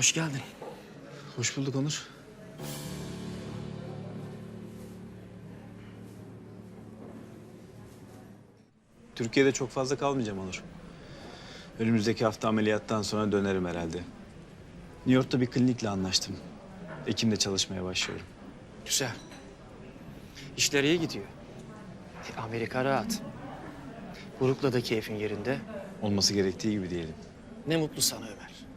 Hoş geldin. Hoş bulduk Onur. Türkiye'de çok fazla kalmayacağım Onur. Önümüzdeki hafta ameliyattan sonra dönerim herhalde. New York'ta bir klinikle anlaştım. Ekim'de çalışmaya başlıyorum. Güzel. İşler iyi gidiyor. E, Amerika rahat. Buruk'la da keyfin yerinde. Olması gerektiği gibi diyelim. Ne mutlu sana Ömer.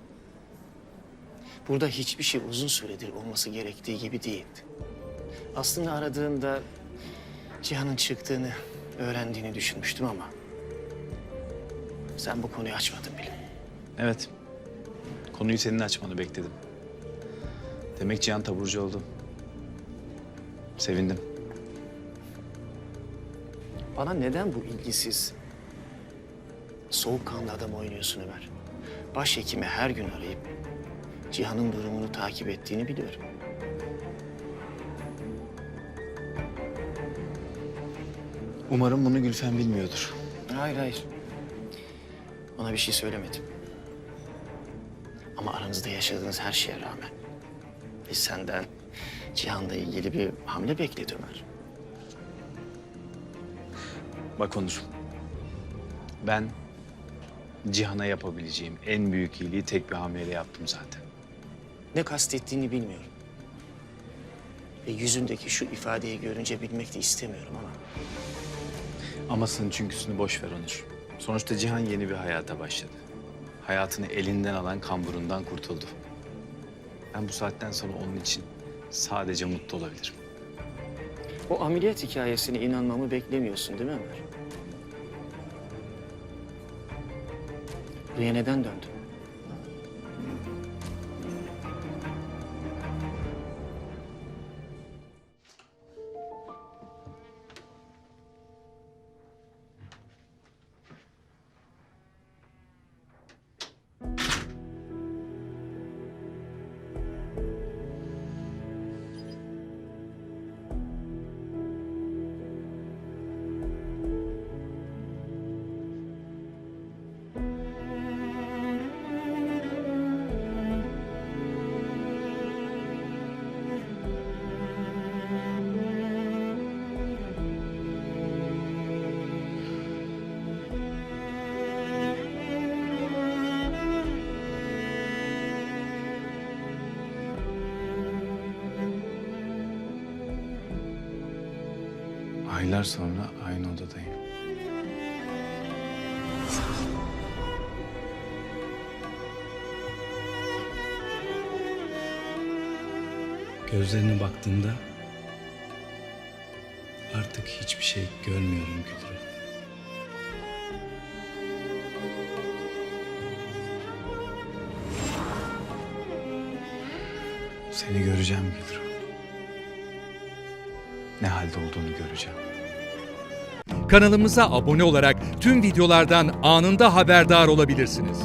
Burada hiçbir şey uzun süredir olması gerektiği gibi değildi. Aslında aradığında Cihan'ın çıktığını öğrendiğini düşünmüştüm ama... ...sen bu konuyu açmadın bile. Evet. Konuyu senin açmanı bekledim. Demek Cihan taburcu oldu. Sevindim. Bana neden bu ilgisiz, soğukkanlı adam oynuyorsun Ömer? Başhekimi her gün arayıp Cihan'ın durumunu takip ettiğini biliyorum. Umarım bunu Gülfem bilmiyordur. Hayır hayır. Ona bir şey söylemedim. Ama aranızda yaşadığınız her şeye rağmen biz senden Cihan'la ilgili bir hamle bekledi Ömer. Bak Onur. Ben Cihan'a yapabileceğim en büyük iyiliği tek bir hamleyle yaptım zaten. Ne kastettiğini bilmiyorum. Ve yüzündeki şu ifadeyi görünce bilmek de istemiyorum ama Amasının çünküsünü boş ver Onur. Sonuçta Cihan yeni bir hayata başladı. Hayatını elinden alan kamburundan kurtuldu. Ben bu saatten sonra onun için sadece mutlu olabilirim. o ameliyat hikayesine inanmamı beklemiyorsun değil mi Ömer? Buraya neden döndün? Aylar sonra aynı odadayım. Gözlerine baktığımda artık hiçbir şey görmüyorum Gülru. Seni göreceğim Gülru. Ne halde olduğunu göreceğim. Kanalımıza abone olarak tüm videolardan anında haberdar olabilirsiniz.